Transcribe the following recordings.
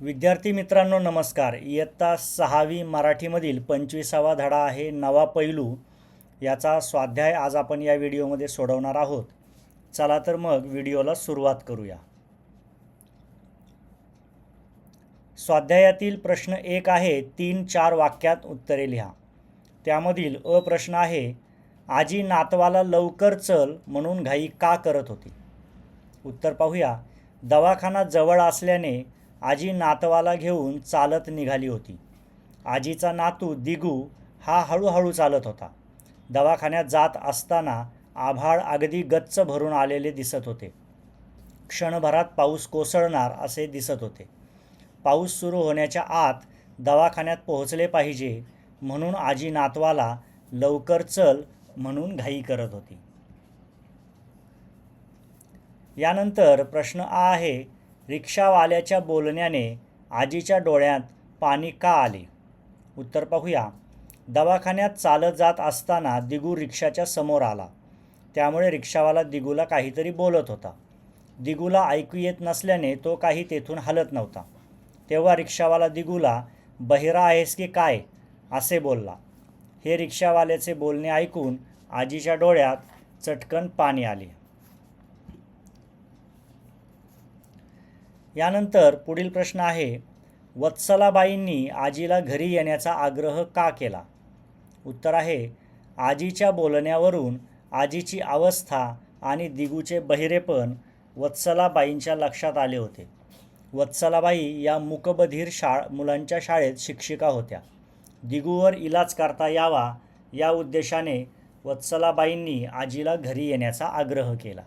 विद्यार्थी मित्रांनो नमस्कार. इयत्ता सहावी मराठीमधील पंचवीसावा धडा आहे नवा पैलू. याचा स्वाध्याय आज आपण या व्हिडिओमध्ये सोडवणार आहोत. चला तर मग व्हिडिओला सुरुवात करूया. स्वाध्यायातील प्रश्न एक आहे तीन चार वाक्यात उत्तरे लिहा. त्यामधील अ प्रश्न आहे आजी नातवाला लवकर चल म्हणून घाई का करत होती? उत्तर पाहूया. दवाखाना जवळ असल्याने आजी नातवाला घेऊन चालत निघाली होती. आजीचा नातू दिगू हा हळूहळू चालत होता. दवाखान्यात जात असताना आभाळ अगदी गच्च भरून आलेले दिसत होते. क्षणभरात पाऊस कोसळणार असे दिसत होते. पाऊस सुरू होण्याच्या आत दवाखान्यात पोहोचले पाहिजे म्हणून आजी नातवाला लवकर चल म्हणून घाई करत होती. यानंतर प्रश्न आहे रिक्षावाल्याच्या बोलण्याने आजीच्या डोळ्यात पाणी का आले? उत्तर पाहूया. दवाखान्यात चालत जात असताना दिगू रिक्षाच्या समोर आला. त्यामुळे रिक्षावाला दिगूला काहीतरी बोलत होता. दिगूला ऐकू येत नसल्याने तो काही तेथून हलत नव्हता. तेव्हा रिक्षावाला दिगूला बहिरा आहेस की काय? असे बोलला. हे रिक्षावाल्याचे बोलणे ऐकून आजीच्या डोळ्यात चटकन पाणी आले. यानंतर पुढील प्रश्न आहे वत्सलाबाईंनी आजीला घरी येण्याचा आग्रह का केला? उत्तर आहे आजीच्या बोलण्यावरून आजीची अवस्था आणि दिगूचे बहिरेपण वत्सलाबाईंच्या लक्षात आले होते. वत्सलाबाई या मुकबधीर शा मुलांच्या शाळेत शिक्षिका होत्या. दिगूवर इलाज करता यावा या उद्देशाने वत्सलाबाईंनी आजीला घरी येण्याचा आग्रह केला.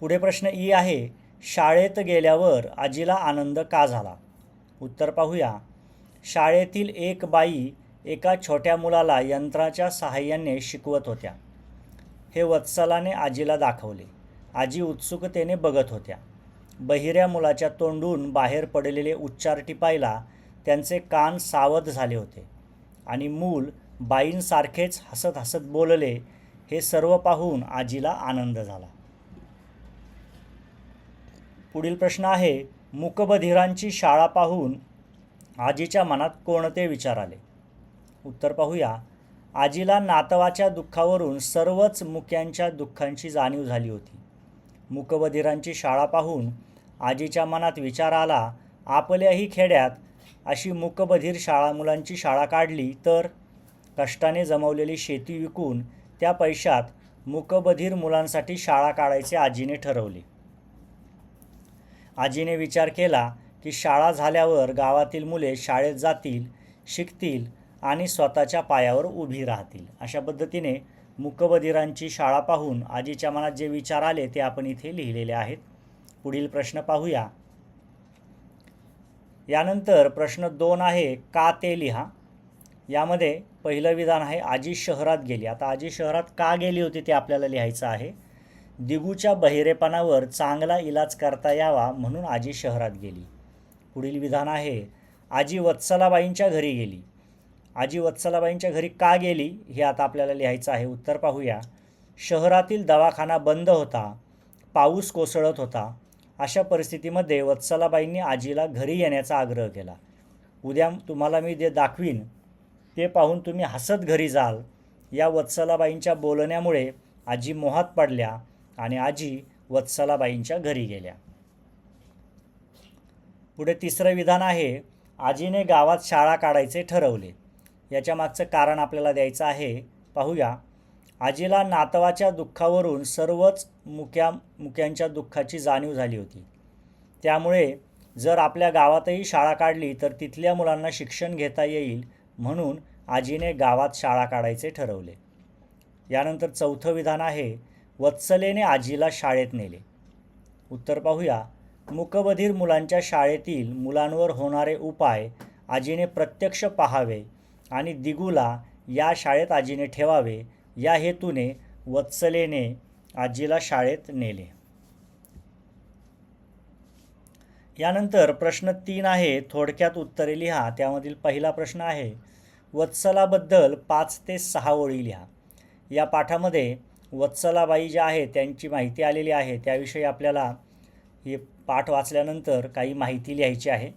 पुढे प्रश्न ई आहे शाळेत गेल्यावर आजीला आनंद का झाला? उत्तर पाहूया. शाळेतील एक बाई एका छोट्या मुलाला यंत्राच्या सहाय्याने शिकवत होत्या. हे वत्सलाने आजीला दाखवले. आजी उत्सुकतेने बघत होत्या. बहिऱ्या मुलाच्या तोंडून बाहेर पडलेले उच्चार टिपायला त्यांचे कान सावध झाले होते आणि मूल बाईंसारखेच हसत हसत बोलले हे सर्व पाहून आजीला आनंद झाला. पुढील प्रश्न आहे मूकबधिरांची शाळा पाहून आजीच्या मनात कोणते विचार आले उत्तर पाहूया. आजीला नातवाच्या दुःखावरून सर्वच मुक्यांच्या दुःखांची जाणीव झाली होती. मूकबधिरांची शाळा पाहून आजीच्या मनात विचार आला आपल्याही खेड्यात अशी मुकबधीर शाळा मुलांची शाळा काढली तर? कष्टाने जमवलेली शेती विकून त्या पैशात मुकबधीर मुलांसाठी शाळा काढायचे आजीने ठरवले. आजीने विचार केला की शाळा झाल्यावर गावातील मुले शाळेत जातील शिकतील आणि स्वतःच्या पायावर उभी राहतील. अशा पद्धतीने मुकबधिरांची शाळा पाहून आजीच्या मनात जे विचार आले ते आपण इथे लिहिलेले आहेत. पुढील प्रश्न पाहूया. यानंतर प्रश्न दोन आहे का ते लिहा? यामध्ये पहिलं विधान आहे आजी शहरात गेली. आता आजी शहरात का गेली होती ते आपल्याला लिहायचं आहे. दिगूच्या बहिरेपणावर चांगला इलाज करता यावा म्हणून आजी शहरात गेली. पुढील विधान आहे आजी वत्सलाबाईंच्या घरी गेली. आजी वत्सलाबाईंच्या घरी का गेली हे आता आपल्याला लिहायचं आहे उत्तर पाहूया. शहरातील दवाखाना बंद होता पाऊस कोसळत होता. अशा परिस्थितीमध्ये वत्सलाबाईंनी आजीला घरी येण्याचा आग्रह केला. उद्या तुम्हाला मी जे दाखवीन ते पाहून तुम्ही हसत घरी जाल. या वत्सलाबाईंच्या बोलण्यामुळे आजी मोहात पडल्या. आणि आजी वत्सलाबाईंच्या घरी गेल्या. पुढे तिसरं विधान आहे आजीने गावात शाळा काढायचे ठरवले. याच्या मागचं कारण आपल्याला द्यायचं आहे पाहूया. आजीला नातवाच्या दुःखावरून सर्वच मुक्या मुक्यांच्या दुःखाची जाणीव झाली होती. त्यामुळे जर आपल्या गावातही शाळा काढली तर तिथल्या मुलांना शिक्षण घेता येईल म्हणून आजीने गावात शाळा काढायचे ठरवले. यानंतर चौथं विधान आहे वत्सलेने आजीला शाळेत नेले. उत्तर पाहूया. मूकबधीर मुलांच्या शाळेतील मुलांवर होणारे उपाय आजीने प्रत्यक्ष पाहावे आणि दिगूला या शाळेत आजीने ठेवावे या हेतूने वत्सलेने आजीला शाळेत नेले. यानंतर प्रश्न तीन आहे. थोडक्यात उत्तरे लिहा. त्यामधील पहिला प्रश्न आहे. वत्सलाबद्दल पाच ते सहा ओळी लिहा. या पाठामध्ये वत्सलाबाई ज्या आहेत त्यांची माहिती आलेली आहे. त्याविषयी आपल्याला हे पाठ वाचल्यानंतर काही माहिती लिहायची आहे.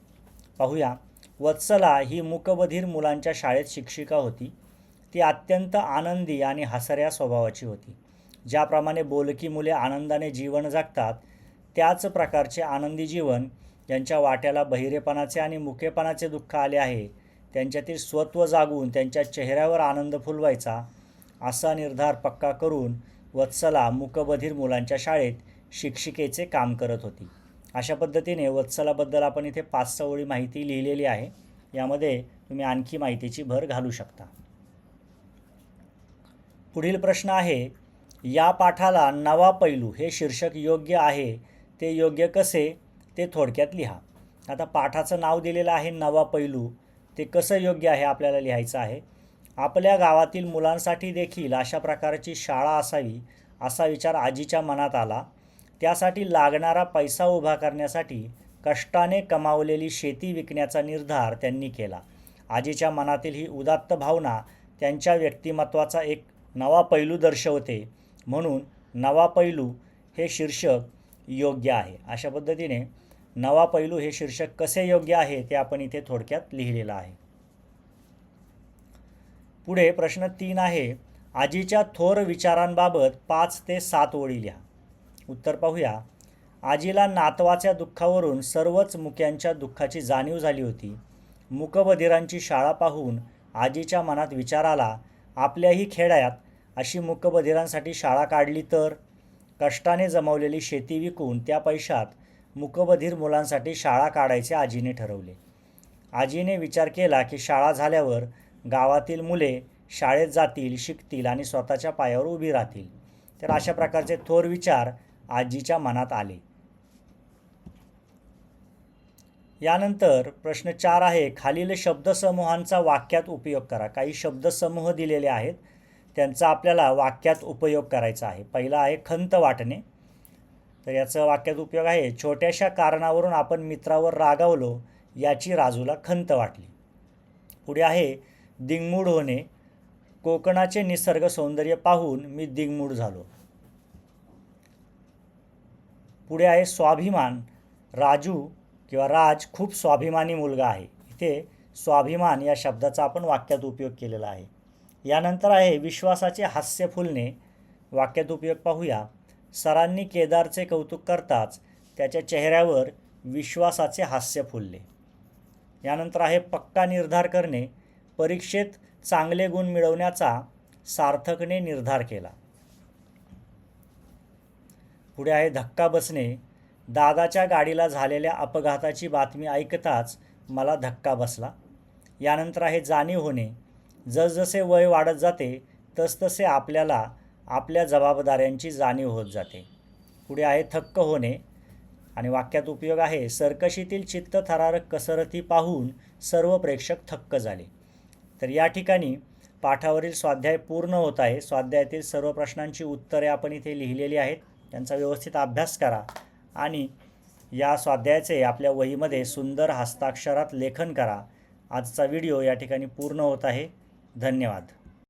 पाहूया. वत्सला ही मूकबधीर मुलांच्या शाळेत शिक्षिका होती. ती अत्यंत आनंदी आणि हसऱ्या स्वभावाची होती. ज्याप्रमाणे बोलकी मुले आनंदाने जीवन जगतात त्याच प्रकारचे आनंदी जीवन ज्यांच्या वाट्याला बहिरेपणाचे आणि मुकेपणाचे दुःख आले आहे. त्यांच्यातील स्वत्व जागून त्यांच्या चेहऱ्यावर आनंद फुलवायचा असा निर्धार पक्का करून वत्सला मुकबधीर मुलांच्या शाळेत शिक्षिकेचे काम करत होती. अशा पद्धतीने वत्सलाबद्दल आपण इथे पाच सहा ओळी माहिती लिहिलेली आहे. यामध्ये तुम्ही आणखी माहितीची भर घालू शकता. पुढील प्रश्न आहे या पाठाला नवा पैलू हे शीर्षक योग्य आहे ते योग्य कसे ते थोडक्यात लिहा. आता पाठाचं नाव दिलेलं आहे नवा पैलू. ते कसं योग्य आहे आपल्याला लिहायचं आहे? आपल्या गावातील मुलांसाठी देखील अशा प्रकारची शाळा असावी असा विचार आजीच्या मनात आला. त्यासाठी लागणारा पैसा उभा करण्यासाठी कष्टाने कमावलेली शेती विकण्याचा निर्धार त्यांनी केला. आजीच्या मनातील ही उदात्त भावना त्यांच्या व्यक्तिमत्वाचा एक नवा पैलू दर्शवते. म्हणून नवा पैलू हे शीर्षक योग्य आहे. अशा पद्धतीने नवा पैलू हे शीर्षक कसे योग्य आहे ते आपण इथे थोडक्यात लिहिलेलं आहे. पुढे प्रश्न तीन आहे. आजीच्या थोर विचारांबाबत पाच ते सात ओळी लिहा. उत्तर पाहूया. आजीला नातवाच्या दुःखावरून सर्वच मुक्यांच्या दुःखाची जाणीव झाली होती. मूकबधिरांची शाळा पाहून आजीच्या मनात विचार आला आपल्याही खेड्यात अशी मूकबधिरांसाठी शाळा काढली तर? कष्टाने जमवलेली शेती विकून त्या पैशात मुकबधीर मुलांसाठी शाळा काढायचे आजीने ठरवले. आजीने विचार केला की शाळा झाल्यावर गावातील मुले शाळेत जातील शिकतील आणि स्वतःच्या पायावर उभी राहतील. तर अशा प्रकारचे थोर विचार आजीच्या मनात आले. यानंतर प्रश्न चार आहे खालील शब्दसमूहांचा वाक्यात उपयोग करा. काही शब्दसमूह दिलेले आहेत त्यांचा आपल्याला वाक्यात उपयोग करायचा आहे. पहिला आहे खंत वाटणे. तर याचं वाक्यात उपयोग आहे छोट्याशा कारणावरून आपण मित्रावर रागावलो याची राजूला खंत वाटली. पुढे आहे दिंगमूड होणे कोकणाचे निसर्ग सौंदर्य पाहून मी दिंगमूड झालो. पुढे आहे स्वाभिमान. राजू किंवा राज खूप स्वाभिमानी मुलगा आहे. इथे स्वाभिमान या शब्दाचा आपण वाक्यात उपयोग केलेला आहे. यानंतर आहे विश्वासाचे हास्य फुलणे. वाक्यात उपयोग पाहूया. सरांनी केदारचे कौतुक करताच त्याच्या चेहऱ्यावर विश्वासाचे हास्य फुलले. यानंतर आहे पक्का निर्धार करणे. परीक्षेत चांगले गुण मिळवण्याचा सार्थकने निर्धार केला. पुढे आहे धक्का बसणे. दादाच्या गाडीला झालेल्या अपघाताची बातमी ऐकताच मला धक्का बसला. यानंतर आहे जाणीव होणे. जसजसे वय वाढत जाते तसतसे आपल्याला आपल्या जबाबदाऱ्यांची जाणीव होत जाते. पुढे आहे थक्क होणे. आणि वाक्यात उपयोग आहे सरकशीतील चित्त थरारक कसरती पाहून सर्व प्रेक्षक थक्क झाले. तर या ठिकाणी पाठावरील स्वाध्याय पूर्ण होत आहे. स्वाध्यायातील सर्व प्रश्नांची उत्तरे आपण इथे लिहिलेली आहेत. त्यांचा व्यवस्थित अभ्यास करा आणि या स्वाध्यायाचे आपल्या वहीमध्ये सुंदर हस्ताक्षरात लेखन करा. आजचा व्हिडिओ या ठिकाणी पूर्ण होत आहे. धन्यवाद.